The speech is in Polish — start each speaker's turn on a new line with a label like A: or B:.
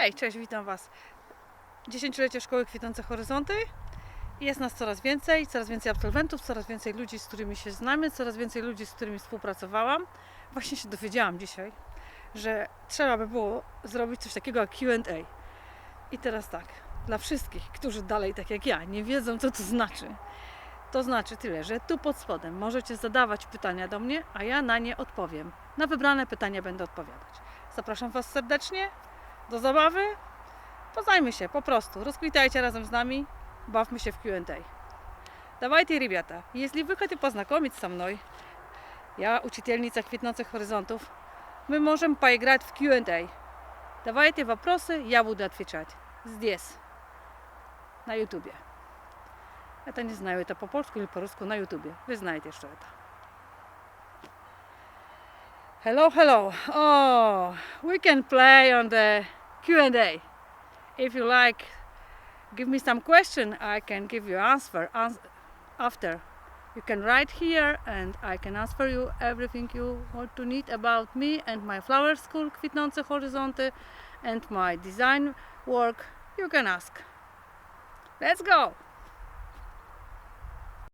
A: Hej, cześć, witam Was. Dziesięciolecie Szkoły Kwitnące Horyzonty. Jest nas coraz więcej, coraz więcej absolwentów, coraz więcej ludzi, z którymi się znamy, coraz więcej ludzi, z którymi współpracowałam. Właśnie się dowiedziałam dzisiaj, że trzeba by było zrobić coś takiego jak Q&A. I teraz tak, dla wszystkich, którzy dalej, tak jak ja, nie wiedzą, co to znaczy. To znaczy tyle, że tu pod spodem możecie zadawać pytania do mnie, a ja na nie odpowiem. Na wybrane pytania będę odpowiadać. Zapraszam Was serdecznie do zabawy. Poznajmy się po prostu. Rozkwitajcie разом с нами. Бавmy się w Q&A. Давайте, ребята, если вы хотите познакомиться со мной, я учительница Квитнących Horyzontów, мы можем поиграть в Q&A. Давайте вопросы, я буду отвечать. Здесь, на ютубе. Это не знаю, это по-польски или по-русски на ютубе. Вы знаете, что это. Hello, hello. Oh, we can play on the Q&A. If you like, give me some question, I can give you answer ans- after. You can write here and I can answer you everything you want to need about me and my flower school Kwitnące Horyzonty and my design work. You can ask. Let's go!